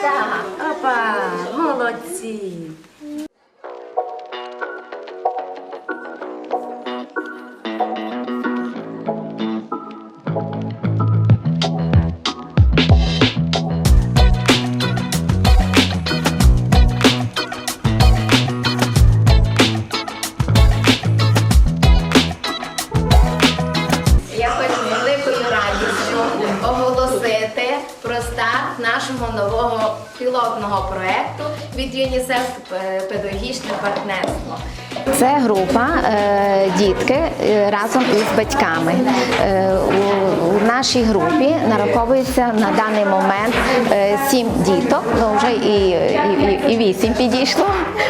Так, опа, молодці. Я хочу великою радістю оголосити про старт нашого нового пілотного проекту від ЮНІСЕФ Педагогічне партнерство. Це група е, дітки е, разом із батьками. Е, у, нашій групі нараховується на даний момент е, сім діток, ну вже і, вісім підійшло.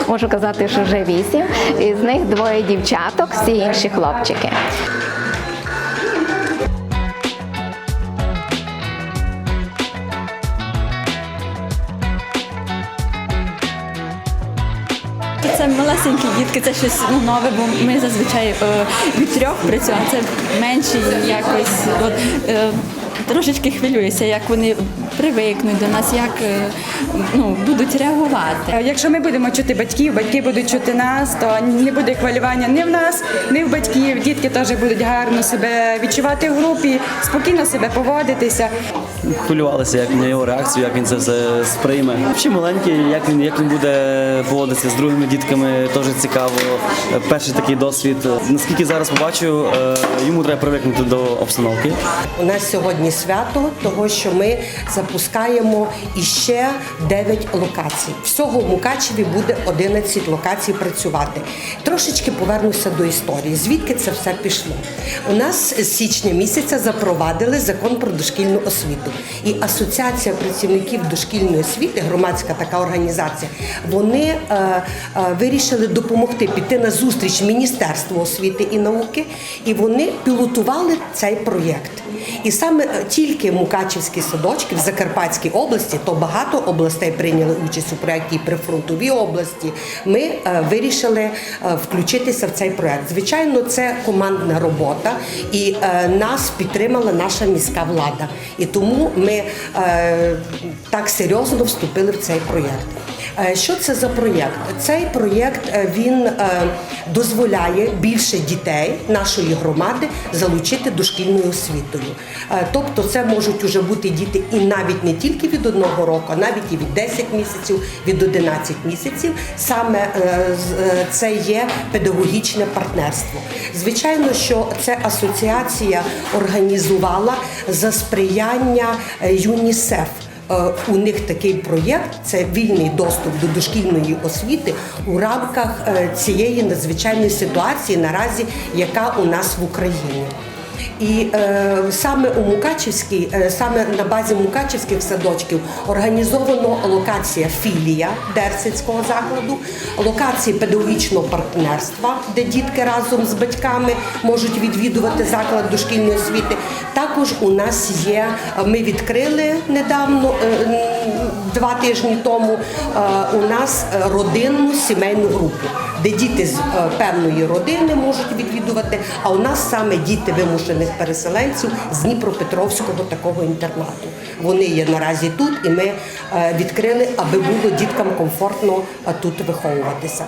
Можу казати, що вже вісім. Із них двоє дівчаток, всі інші хлопчики. Малесенькі дітки, це щось ну, нове, бо ми зазвичай е, від трьох працюємо, це менші якось. От, е, трошечки хвилююся, як вони привикнуть до нас, як е, ну, будуть реагувати. Е, Якщо ми будемо чути батьків, батьки будуть чути нас, то не буде хвилювання ні в нас, ні в батьків. Дітки теж будуть гарно себе відчувати в групі, спокійно себе поводитися. хвилювалися, як на його реакцію, як він це все сприйме. Ще маленький, як він як він буде поводитися з другими дітками, теж цікаво. Е, Перший такий досвід. Наскільки зараз побачу, йому треба привикнути до обстановки. У нас сьогодні свято, того що ми запускаємо іще 9 локацій. Всього в Мукачеві буде 11 локацій працювати. Трошечки повернуся до історії. Звідки це все пішло? У нас з січня місяця запровадили закон про дошкільну освіту. І Асоціація працівників дошкільної освіти, громадська така організація, вони е, е, вирішили допомогти піти на зустріч Міністерству освіти і науки, і вони пілотували цей проєкт. І саме е, тільки Мукачівські садочки в Закарпатській області, то багато областей прийняли участь у проєкті і прифронтові області. Ми е, вирішили е, включитися в цей проєкт. Звичайно, це командна робота, і е, нас підтримала наша міська влада. І тому ми так серйозно вступили в цей проєкт. Е, Що це за проєкт? Цей проєкт е, він е, дозволяє більше дітей нашої громади залучити дошкільною освітою. Тобто, це можуть уже бути діти і навіть не тільки від одного року, а навіть і від 10 місяців, від 11 місяців. Саме це є педагогічне партнерство. Звичайно, що це асоціація організувала за сприяння ЮНІСЕФ. Е, У них такий проєкт це вільний доступ до дошкільної освіти у рамках е, цієї надзвичайної ситуації наразі, яка у нас в Україні. І е, саме у Мукачівській, е, саме на базі Мукачівських садочків організовано локація філія Дерсицького закладу, локації педагогічного партнерства, де дітки разом з батьками можуть відвідувати заклад дошкільної освіти. Також у нас є, ми відкрили недавно, е, два тижні тому, е, у нас е, родинну сімейну групу, де діти з е, певної родини можуть відвідувати, а у нас саме діти вимушених переселенців з Дніпропетровського такого інтернату. Вони є наразі тут, і ми відкрили, аби було діткам комфортно тут виховуватися.